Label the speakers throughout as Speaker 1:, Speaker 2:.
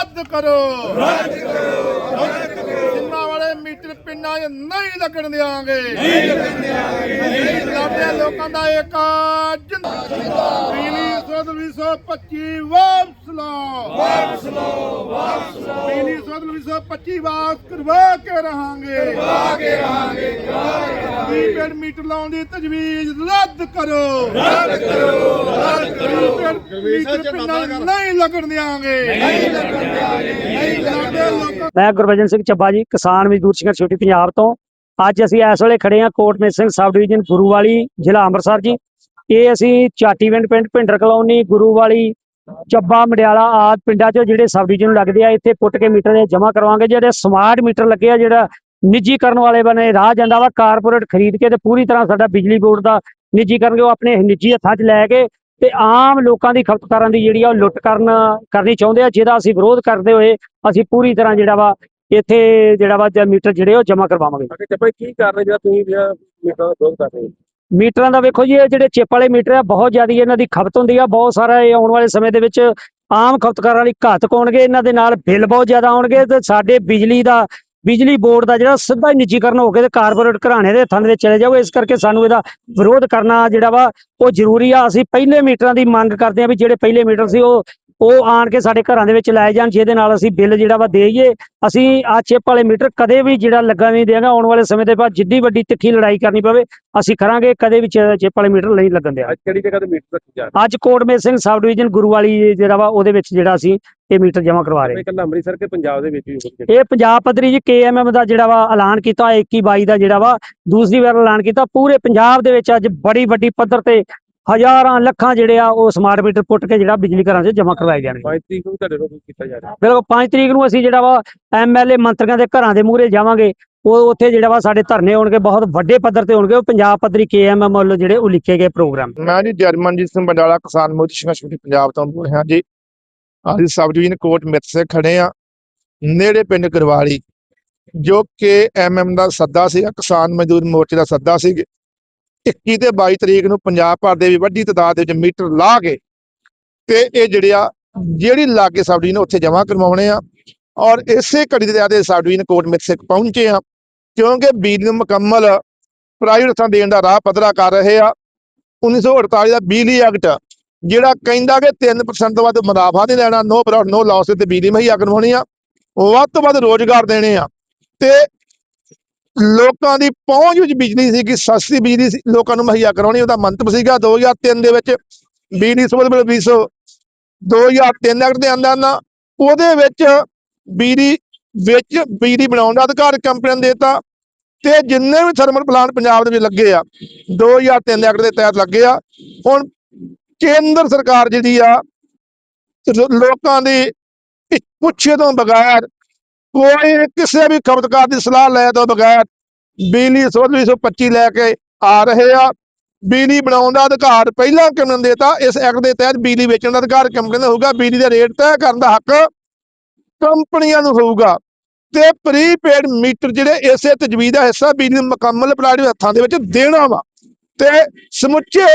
Speaker 1: ਰੱਦ ਕਰੋ। ਰੱਦ ਕਰੋ ਜਿੰਨਾ ਵਾਲੇ ਮੀਟਰ ਪਿੰਡਾਂ 'ਚ ਨਹੀਂ ਲੱਗਣ ਦਿਆਂਗੇ। ਨਹੀਂ ਲੱਗਣ ਦਿਆਂਗੇ। ਲੋਕਾਂ ਦਾ ਇੱਕ ਜਿੰਦਾਬਾਦ ਬਿਜਲੀ ਸੋਧ 225 ਵਾਪਸ ਲਓ। ਵਾਪਸ ਲਓ ਵਾਪਸ ਲਓ। ਬਿਜਲੀ ਸੋਧ 225 ਵਾਪਸ ਕਰਵਾ ਕੇ ਰਹਾਂਗੇ ਕਰਵਾ ਕੇ ਰਹਾਂਗੇ। ਪ੍ਰੀਪੇਡ ਮੀਟਰ ਲਾਉਣ ਦੀ ਤਜਵੀਜ਼ ਰੱਦ ਕਰੋ। ਰੱਦ ਕਰੋ ਰੱਦ ਕਰੋ। ਮੀਟਰ ਨਹੀਂ ਲੱਗਣ ਦਿਆਂਗੇ। ਨਹੀਂ ਲੱਗਣ ਦਿਆਂਗੇ ਨਹੀਂ ਲੱਗਣ ਲੋਕਾਂ
Speaker 2: ਮੈਂ ਗੁਰਬਚਨ ਸਿੰਘ ਚੱਬਾ ਜੀ ਕਿਸਾਨ ਮਜ਼ਦੂਰ ਸੰਘਰਸ਼ ਛੋਟੀ ਪੰਜਾਬ ਤੋਂ। ਅੱਜ ਅਸੀਂ ਇਸ ਵੇਲੇ ਖੜੇ ਹਾਂ ਕੋਟਮੇਤ ਸਿੰਘ ਸਬ ਡਿਵੀਜ਼ਨ ਗੁਰੂਵਾਲੀ ਜ਼ਿਲ੍ਹਾ ਅੰਮ੍ਰਿਤਸਰ ਜੀ। ਇਹ ਅਸੀਂ ਚਾਟੀਵਿੰਡ ਪਿੰਡ ਭਿੰਡਰ ਕਲੋਨੀ ਗੁਰੂਵਾਲੀ ਚੱਬਾ ਮਡਿਆਲਾ ਆਦ ਪਿੰਡਾਂ 'ਚੋਂ ਜਿਹੜੇ ਸਬ ਡਿਵੀਜ਼ਨ ਲੱਗਦੇ ਆ ਇੱਥੇ ਪੁੱਟ ਕੇ ਮੀਟਰ ਦੇ ਜਮ੍ਹਾਂ ਕਰਵਾਵਾਂਗੇ। ਜਿਹੜੇ ਸਮਾਰਟ ਮੀਟਰ ਲੱਗੇ ਆ ਜਿਹੜਾ ਨਿੱਜੀਕਰਨ ਵਾਲੇ ਬਨੇ ਰਾਹ ਜਾਂਦਾ ਵਾ ਕਾਰਪੋਰੇਟ ਖਰੀਦ ਕੇ ਤੇ ਪੂਰੀ ਤਰ੍ਹਾਂ ਸਾਡਾ ਬਿਜਲੀ ਬੋਰਡ ਦਾ ਨਿੱਜੀਕਰਨ ਉਹ ਆਪਣੇ ਨਿੱਜੀ ਹੱਥਾਂ 'ਚ ਲੈ ਕੇ ਤੇ ਆਮ ਲੋਕਾਂ ਦੀ ਖਪਤਕਾਰਾਂ ਦੀ ਜਿਹੜੀ ਆ ਉਹ ਲੁੱਟ ਕਰਨ ਕਰਨੀ ਚਾਹੁੰਦੇ ਆ ਜਿਹਦਾ ਅਸੀਂ ਵਿਰੋਧ ਕਰਦੇ ਹੋਏ ਅਸੀਂ ਪੂਰੀ ਤਰ੍ਹਾਂ ਜਿਹੜਾ ਵਾ ਇੱਥੇ ਜਿਹੜਾ ਵਾ ਮੀਟਰ ਜਿਹੜੇ ਉਹ ਜਮ੍ਹਾਂ ਕਰਵਾਵਾਂਗੇ।
Speaker 3: ਅਗੇ ਕੀ ਕਰ ਰਹੇ ਜਿਹੜਾ ਤੁਸੀਂ ਜਿਹੜਾ ਮੀਟਰ ਦਾ ਵਿਰੋਧ ਕਰ ਰਹੇ ਹੋ?
Speaker 2: ਮੀਟਰਾਂ ਦਾ ਵੇਖੋ ਜੀ ਇਹ ਜਿਹੜੇ ਚਿੱਪ ਵਾਲੇ ਮੀਟਰ ਆ ਬਹੁਤ ਜ਼ਿਆਦਾ ਇਹਨਾਂ ਦੀ ਖਪਤ ਹੁੰਦੀ ਆ ਬਹੁਤ ਸਾਰਾ ਇਹ ਆਉਣ ਵਾਲੇ ਸਮੇਂ ਦੇ ਵਿੱਚ ਆਮ ਖਪਤਕਾਰਾਂ ਲਈ ਘਾਤਕ ਹੋਣਗੇ ਇਹਨਾਂ ਦੇ ਨਾਲ ਬਿੱਲ ਬਹੁਤ ਜ਼ਿਆਦਾ ਆਉਣਗੇ ਤੇ ਸਾਡੇ ਬਿਜਲੀ ਦਾ ਬਿਜਲੀ ਬੋਰਡ ਦਾ ਜਿਹੜਾ ਸਿੱਧਾ ਹੀ ਨਿੱਜੀਕਰਨ ਹੋ ਕੇ ਤੇ ਕਾਰਪੋਰੇਟ ਘਰਾਣੇ ਦੇ ਹੱਥਾਂ ਦੇ ਵਿੱਚ ਚਲੇ ਜਾਊਗਾ ਇਸ ਕਰਕੇ ਸਾਨੂੰ ਇਹਦਾ ਵਿਰੋਧ ਕਰਨਾ ਜਿਹੜਾ ਵਾ, ਉਹ ਜ਼ਰੂਰੀ ਆ। ਅਸੀਂ ਪਹਿਲੇ ਮੀਟਰਾਂ ਦੀ ਮੰਗ ਕਰਦੇ ਆ ਵੀ ਜਿਹੜੇ ਪਹਿਲੇ ਮੀਟਰ ਸੀ, ਉਹ ਉਹ ਆਣ ਕੇ ਸਾਡੇ ਘਰਾਂ ਦੇ ਵਿੱਚ ਲਾਏ ਜਾਣ ਜਿਹਦੇ ਨਾਲ ਅਸੀਂ ਬਿੱਲ ਜਿਹੜਾ ਵਾ ਦੇਈਏ ਅਸੀਂ ਆ ਚਿੱਪ ਵਾਲੇ ਮੀਟਰ ਕਦੇ ਵੀ ਜਿਹੜਾ ਲੱਗਾ ਨਹੀਂ ਦੇਗਾ ਆਉਣ ਵਾਲੇ ਸਮੇਂ ਦੇ ਬਾਅਦ ਜਿੱਡੀ ਵੱਡੀ ਤਿੱਖੀ ਲੜਾਈ ਕਰਨੀ ਪਵੇ ਅਸੀਂ ਕਰਾਂਗੇ ਕਦੇ ਵੀ ਚਿੱਪ ਵਾਲੇ ਮੀਟਰ ਨਹੀਂ ਲੱਗਣ ਦਿਆ।
Speaker 3: ਅੱਜ ਕਿਹੜੀ ਜਗ੍ਹਾ ਤੇ ਮੀਟਰ ਰੱਖੀ ਜਾ ਰਹੀ?
Speaker 2: ਅੱਜ ਕੋਟਮੇਤ ਸਿੰਘ ਸਬ ਡਿਵੀਜ਼ਨ ਗੁਰੂ ਵਾਲੀ ਜਿਹੜਾ ਵਾ ਉਹਦੇ ਵਿੱਚ ਜਿਹੜਾ ਅਸੀਂ ਇਹ ਮੀਟਰ ਜਮ੍ਹਾਂ ਕਰਵਾ ਰਹੇ
Speaker 3: ਇਕੱਲਾ ਅੰਮ੍ਰਿਤਸਰ ਕੇ ਪੰਜਾਬ ਦੇ ਵਿੱਚ ਵੀ
Speaker 2: ਇਹ ਪੰਜਾਬ ਪੱਧਰੀ ਜੀ ਕੇਐਮਐਮ ਦਾ ਜਿਹੜਾ ਵਾ ਐਲਾਨ ਕੀਤਾ 21 22 ਦਾ ਜਿਹੜਾ ਵਾ ਦੂਸਰੀ ਵਾਰ ਐਲਾਨ ਕੀਤਾ। ਪੂਰੇ ਪੰਜਾਬ ਦੇ ਵਿੱਚ ਅੱਜ ਬੜੀ ਵੱਡੀ ਪੱਧਰ ਤੇ ਹਜ਼ਾਰਾਂ ਲੱਖਾਂ ਜਿਹੜੇ ਆ ਉਹ ਸਮਾਰਟ ਮੀਟਰ ਪੁੱਟ ਕੇ ਜਿਹੜਾ ਬਿਜਲੀ ਘਰਾਂ 'ਚ ਜਮ੍ਹਾਂ ਕਰਵਾਏ ਜਾਣਗੇ।
Speaker 3: 5 ਤਰੀਕ ਨੂੰ ਤੁਹਾਡੇ ਰੋਕ ਕੀਤਾ ਜਾ ਰਿਹਾ।
Speaker 2: ਬਿਲਕੁਲ 5 ਤਰੀਕ ਨੂੰ ਅਸੀਂ ਜਿਹੜਾ ਵਾ ਐਮਐਲਏ ਮੰਤਰੀਆਂ ਦੇ ਘਰਾਂ ਦੇ ਮੂਹਰੇ ਜਾਵਾਂਗੇ। ਉਹ ਉੱਥੇ ਜਿਹੜਾ ਵਾ ਸਾਡੇ ਧਰਨੇ ਹੋਣਗੇ ਬਹੁਤ ਵੱਡੇ ਪੱਧਰ ਤੇ ਹੋਣਗੇ। ਉਹ ਪੰਜਾਬ ਪੱਧਰੀ ਕੇਐਮਐਮ ਵੱਲੋਂ ਜਿਹੜੇ ਉਹ ਲਿਖੇ ਗਏ ਪ੍ਰੋਗਰਾਮ।
Speaker 1: ਮੈਂ ਜੀ ਜਰਮਨਜੀਤ ਸਿੰਘ ਬੰਡਾਲਾ ਕਿਸਾਨ ਮੋਰਚਾ ਸੰਘਰਸ਼ ਕਮੇਟੀ ਪੰਜਾਬ ਤੋਂ ਬੋਲ ਰਿਹਾ ਜੀ। ਅਸੀਂ ਸਬ ਡਿਵੀਜ਼ਨ ਕੋਟ ਮਿੱਤਸੇ ਖੜੇ ਆ ਨੇੜੇ ਪਿੰਡ ਗਰਵਾਲੀ ਜੋ ਕਿ ਐਮਐਮ ਦਾ ਸੱਦਾ ਸੀਗਾ ਕਿਸਾਨ ਮਜ਼ਦੂਰ ਮੋਰਚੇ ਦਾ ਸੱਦਾ ਸੀ 21 ਤੇ 22 ਤਰੀਕ ਨੂੰ ਪੰਜਾਬ ਭਰ ਦੇ ਵੀ ਵੱਡੀ ਤਾਦਾਦ ਦੇ ਵਿੱਚ ਮੀਟਰ ਲਾ ਕੇ ਤੇ ਇਹ ਜਿਹੜੇ ਆ, ਜਿਹੜੀ ਲਾਗੇ ਸਬ ਡਿਵੀਜ਼ਨ ਉੱਥੇ ਜਮ੍ਹਾਂ ਕਰਵਾਉਣੇ ਆ ਔਰ ਇਸੇ ਘੜੀ ਦੇ ਆਦੇ ਸਬ ਡਿਵੀਜ਼ਨ ਕੋਟ ਮਿਕਸਿਕ ਪਹੁੰਚੇ ਆ, ਕਿਉਂਕਿ ਬਿਜਲੀ ਨੂੰ ਮੁਕੰਮਲ ਪ੍ਰਾਈਵੇਟ ਥਾਂ ਦੇਣ ਦਾ ਰਾਹ ਪੱਧਰਾ ਕਰ ਰਹੇ ਆ। 1948 ਦਾ ਬਿਜਲੀ ਐਕਟ, ਜਿਹੜਾ ਕਹਿੰਦਾ ਕਿ 3% ਤੋਂ ਵੱਧ ਮੁਨਾਫਾ ਨਹੀਂ ਲੈਣਾ, ਨੋ ਪ੍ਰੋਫਿਟ ਨੋ ਲਾਸ ਤੇ ਬਿਜਲੀ ਮੁਹੱਈਆ ਕਰਵਾਉਣੀ ਆ। ਵੱਧ ਤੋਂ ਵੱਧ ਰੋਜ਼ਗਾਰ ਦੇਣੇ ਆ। ਤੇ ਲੋਕਾਂ ਦੀ ਪਹੁੰਚ ਵਿੱਚ ਬਿਜਲੀ ਸੀ, ਕਿ ਸਸਤੀ ਬਿਜਲੀ ਸੀ, ਲੋਕਾਂ ਨੂੰ ਮੁਹੱਈਆ ਕਰਾਉਣੀ, ਉਹਦਾ ਮੰਤਵ ਸੀਗਾ 2003 ਦੇ ਵਿੱਚ ਬਿਜਲੀ ਸਬੰਧ ਬਿਲ 200 2003 ਐਕਟ ਦੇ ਅੰਦਰ ਨਾ ਉਹਦੇ ਵਿੱਚ ਬਿਜਲੀ ਵਿੱਚ ਬਿਜਲੀ ਬਣਾਉਣ ਦਾ ਅਧਿਕਾਰ ਕੰਪਨੀਆਂ ਨੇ ਦਿੱਤਾ, ਤੇ ਜਿੰਨੇ ਵੀ ਥਰਮਲ ਪਲਾਂਟ ਪੰਜਾਬ ਦੇ ਵਿੱਚ ਲੱਗੇ ਆ 2003 ਐਕਟ ਦੇ ਤਹਿਤ ਲੱਗੇ ਆ, ਹੁਣ ਕੇਂਦਰ ਸਰਕਾਰ ਜਿਹੜੀ ਆ ਲੋਕਾਂ ਦੀ ਪੁੱਛੇ ਤੋਂ ਬਗੈਰ ਕੋਈ ਕਿਸੇ ਵੀ ਖਪਤਕਾਰ ਦੀ ਸਲਾਹ ਲੈ ਤੋਂ ਬਗੈਰ ਬਿਜਲੀ ਸੋਧ 225 ਲੈ ਕੇ ਆ ਰਹੇ ਆ। ਬਿਜਲੀ ਬਣਾਉਣ ਦਾ ਅਧਿਕਾਰ ਪਹਿਲਾਂ ਕਿਉਂ ਨੂੰ ਦੇਤਾ ਇਸ ਐਕਟ ਦੇ ਤਹਿਤ ਬਿਜਲੀ ਵੇਚਣ ਦਾ ਅਧਿਕਾਰ ਕਿਉਂ ਕਹਿੰਦਾ ਹੋਊਗਾ? ਬਿਜਲੀ ਦਾ ਰੇਟ ਤੈਅ ਕਰਨ ਦਾ ਹੱਕ ਕੰਪਨੀਆਂ ਨੂੰ ਹੋਊਗਾ। ਤੇ ਪ੍ਰੀਪੇਡ ਮੀਟਰ ਜਿਹੜੇ ਇਸੇ ਤਜਵੀਜ਼ ਦਾ ਹਿੱਸਾ ਬਿਜਲੀ ਮੁਕੰਮਲ ਪਲਾਟ ਹੱਥਾਂ ਦੇ ਵਿੱਚ ਦੇਣਾ ਵਾ। ਤੇ ਸਮੁੱਚੇ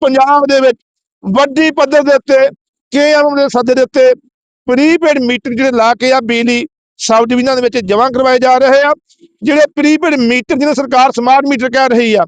Speaker 1: ਪੰਜਾਬ ਦੇ ਵਿੱਚ ਵੱਡੀ ਪੱਧਰ ਦੇ ਉੱਤੇ ਕੇਐਮ ਦੇ ਸੱਦੇ ਦੇ ਉੱਤੇ ਪ੍ਰੀਪੇਡ ਮੀਟਰ ਜਿਹੜੇ ਲਾ ਕੇ ਆ ਬਿਜਲੀ ਸਬ ਡਿਵੀਜ਼ਨਾਂ ਦੇ ਵਿੱਚ ਜਮ੍ਹਾਂ ਕਰਵਾਏ ਜਾ ਰਹੇ ਆ। ਜਿਹੜੇ ਪ੍ਰੀਪੇਡ ਮੀਟਰ ਜਿਹਨੂੰ ਸਰਕਾਰ ਸਮਾਰਟ ਮੀਟਰ ਕਹਿ ਰਹੀ ਆ